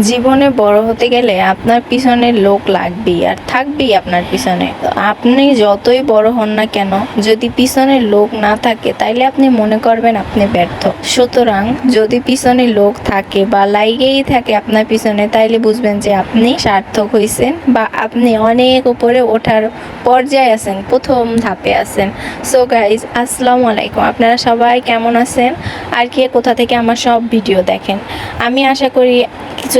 জীবনে বড় হতে গেলে আপনার পিছনে লোক লাগবেই আর থাকবেই আপনার পিছনে। আপনি যতই বড় হন না কেন, যদি পিছনে লোক না থাকে, তাইলে আপনি মনে করবেন আপনি ব্যর্থ। সুতরাং যদি পিছনে লোক থাকে বা লাইগেই থাকে আপনার পিছনে, তাইলে বুঝবেন যে আপনি সার্থক হয়েছেন বা আপনি অনেক উপরে ওঠার পর্যায়ে আছেন, প্রথম ধাপে আছেন। সো গাইজ আসসালামু আলাইকুম। আপনারা সবাই কেমন আছেন? আর কে কোথা থেকে আমার সব ভিডিও দেখেন? আমি আশা করি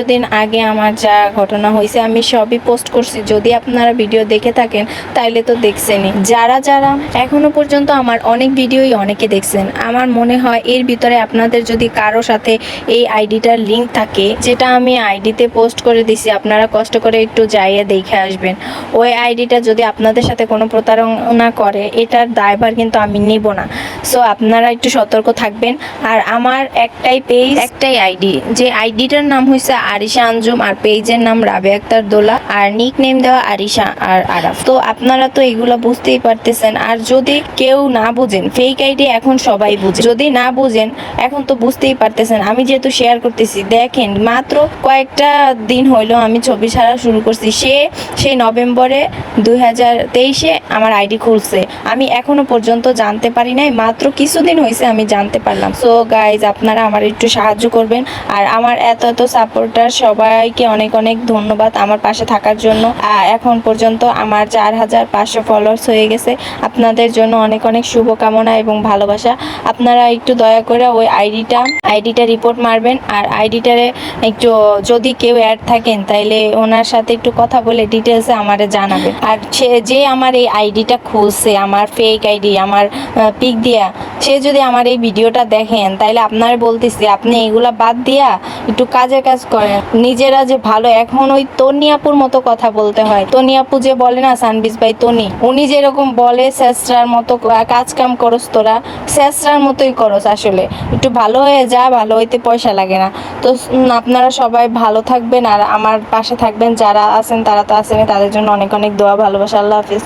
কিছুদিন আগে আমার যা ঘটনা হয়েছে, আমি সবই পোস্ট করছি। যদি আপনারা ভিডিও দেখে থাকেন, তাইলে তো দেখছেনই। যারা যারা এখনও পর্যন্ত আমার অনেক ভিডিওই অনেকে দেখছেন, আমার মনে হয় এর ভিতরে আপনাদের যদি কারও সাথে এই আইডিটার লিংক থাকে, যেটা আমি আইডিতে পোস্ট করে দিছি, আপনারা কষ্ট করে একটু যাইয়ে দেখে আসবেন। ওই আইডিটা যদি আপনাদের সাথে কোনো প্রতারণা করে, এটার দায়ভার কিন্তু আমি নিব না। সো আপনারা একটু সতর্ক থাকবেন। আর আমার একটাই পেজ একটাই আইডি যে আইডিটার নাম হয়েছে আরিশা আঞ্জুম, আর পেজের নাম রাবে আক্তার দোলা, আর নিক নেম দেওয়া আরিশা আর আরাফ। তো, আপনারা তো এগুলো বুঝতেই পারতেছেন। আর যদি কেউ না বুঝেন ফেক আইডি এখন সবাই বুঝে। যদি না বুঝেন, এখন তো বুঝতেই পারতেছেন। আমি যেহেতু শেয়ার করতেছি, দেখেন মাত্র কয়েকটা দিন হইল আমি ছবি ছাড়া শুরু করছি। সে সেই নভেম্বরে দুই হাজার তেইশে আমার আইডি খুলছে। আমি এখনও পর্যন্ত জানতে পারি নাই মাত্র কিছুদিন হয়েছে, আমি জানতে পারলাম। সো গাইজ আপনারা আমার একটু সাহায্য করবেন। আর আমার এত এত সাপোর্টার সবাইকে অনেক অনেক ধন্যবাদ আমার পাশে থাকার জন্য। এখন পর্যন্ত আমার চার হাজার পাঁচশো ফলোয়ার্স হয়ে গেছে। আপনাদের জন্য অনেক অনেক শুভকামনা এবং ভালোবাসা। আপনারা একটু দয়া করে ওই আইডিটা আইডিটা রিপোর্ট মারবেন। আর আইডিটারে একটু, যদি কেউ অ্যাড থাকেন, তাইলে ওনার সাথে একটু কথা বলে ডিটেলসে আমারে জানাবেন। আর যে আমার এই আইডিটা খুলছে, আমার ফেক আইডি, আমার পিক দিয়া সে যদি আমার এই ভিডিওটা দেখেন, তাইলে আপনার বলতেছি, আপনি এগুলা বাদ দিয়া একটু কাজের কাজ করেন। নিজেরা যে ভালো, এখন ওই তনিয়াপুর মতো কথা বলতে হয়। তনিয়াপু যে বলে না, সানবিজ ভাই তনি, উনি যেরকম বলে স্যাসরার মতো কাজ কাম করস তোরা স্যাসরার মতোই করস আসলে। একটু ভালো হয়ে যা, ভালো হইতে পয়সা লাগে না। তো আপনারা সবাই ভালো থাকবেন, আর আমার পাশে থাকবেন, যারা আছেন, তারা তো আছেন তাদের জন্য অনেক অনেক দোয়া, ভালোবাসা, আল্লাহ হাফিজ।